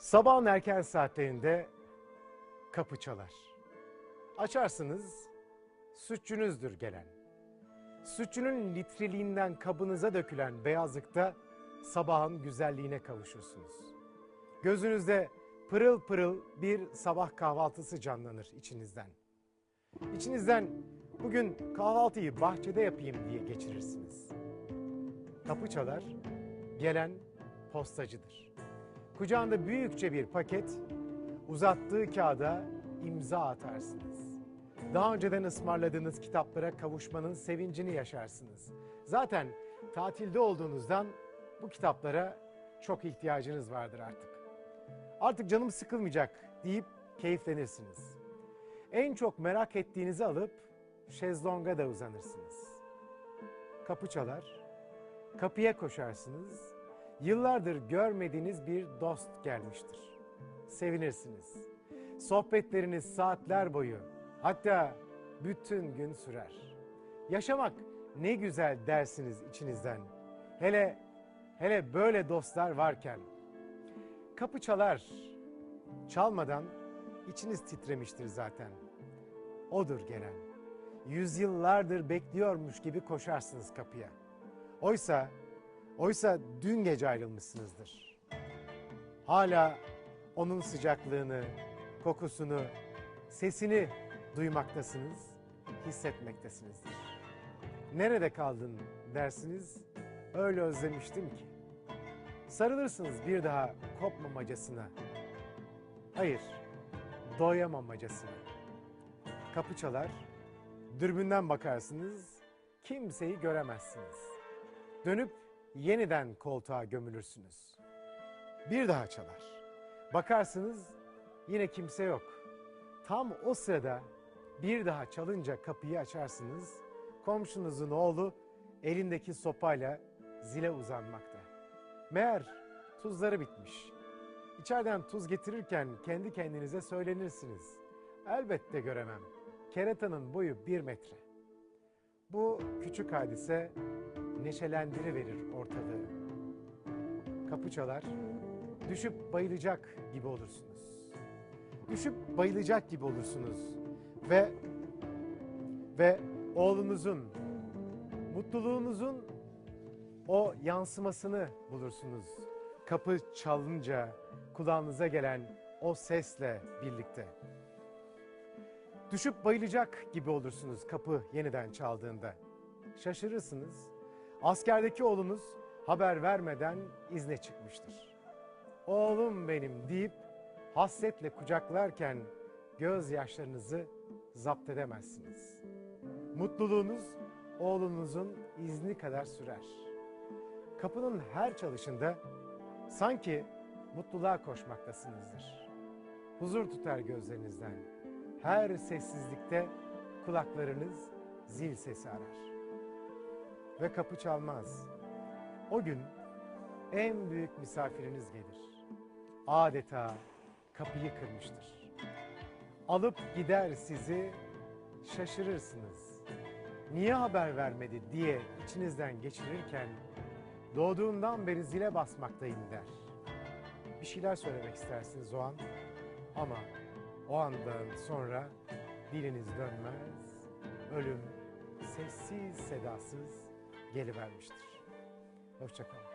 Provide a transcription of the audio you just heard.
Sabahın erken saatlerinde kapı çalar. Açarsınız, sütçünüzdür gelen. Sütçünün litreliğinden kabınıza dökülen beyazlıkta sabahın güzelliğine kavuşursunuz. Gözünüzde pırıl pırıl bir sabah kahvaltısı canlanır içinizden. İçinizden bugün kahvaltıyı bahçede yapayım diye geçirirsiniz. Kapı çalar, gelen postacıdır. Kucağında büyükçe bir paket, uzattığı kağıda imza atarsınız. Daha önceden ısmarladığınız kitaplara kavuşmanın sevincini yaşarsınız. Zaten tatilde olduğunuzdan bu kitaplara çok ihtiyacınız vardır artık. Artık canım sıkılmayacak deyip keyiflenirsiniz. En çok merak ettiğinizi alıp şezlonga da uzanırsınız. Kapı çalar, kapıya koşarsınız. Yıllardır görmediğiniz bir dost gelmiştir. Sevinirsiniz. Sohbetleriniz saatler boyu, hatta bütün gün sürer. Yaşamak ne güzel dersiniz içinizden. Hele hele böyle dostlar varken. Kapı çalar. Çalmadan içiniz titremiştir zaten. Odur gelen. Yüzyıllardır bekliyormuş gibi koşarsınız kapıya. Oysa oysa dün gece ayrılmışsınızdır. Hala onun sıcaklığını, kokusunu, sesini duymaktasınız, hissetmektesinizdir. Nerede kaldın dersiniz, öyle özlemiştim ki. Sarılırsınız bir daha kopmamacasına. Hayır, doyamamacasına. Kapı çalar, dürbünden bakarsınız, kimseyi göremezsiniz. Dönüp yeniden koltuğa gömülürsünüz. Bir daha çalar. Bakarsınız yine kimse yok. Tam o sırada bir daha çalınca kapıyı açarsınız. Komşunuzun oğlu elindeki sopayla zile uzanmakta. Meğer tuzları bitmiş. İçeriden tuz getirirken kendi kendinize söylenirsiniz. Elbette göremem. Keretanın boyu bir metre. Bu küçük hadise neşelendiriverir ortalığı. Kapı çalar, düşüp bayılacak gibi olursunuz. Düşüp bayılacak gibi olursunuz ve ve oğlunuzun mutluluğunuzun o yansımasını bulursunuz. Kapı çalınca kulağınıza gelen o sesle birlikte. Düşüp bayılacak gibi olursunuz kapı yeniden çaldığında. Şaşırırsınız. Askerdeki oğlunuz haber vermeden izne çıkmıştır. Oğlum benim deyip hasretle kucaklarken gözyaşlarınızı zapt edemezsiniz. Mutluluğunuz oğlunuzun izni kadar sürer. Kapının her çalışında sanki mutluluğa koşmaktasınızdır. Huzur tutar gözlerinizden. Her sessizlikte kulaklarınız zil sesi arar. Ve kapı çalmaz. O gün en büyük misafiriniz gelir. Adeta kapıyı kırmıştır. Alıp gider sizi, şaşırırsınız. Niye haber vermedi diye içinizden geçirirken doğduğundan beri zile basmaktayım der. Bir şeyler söylemek istersiniz o an ama o andan sonra diliniz dönmez, ölüm sessiz sedasız gelivermiştir. Hoşçakalın.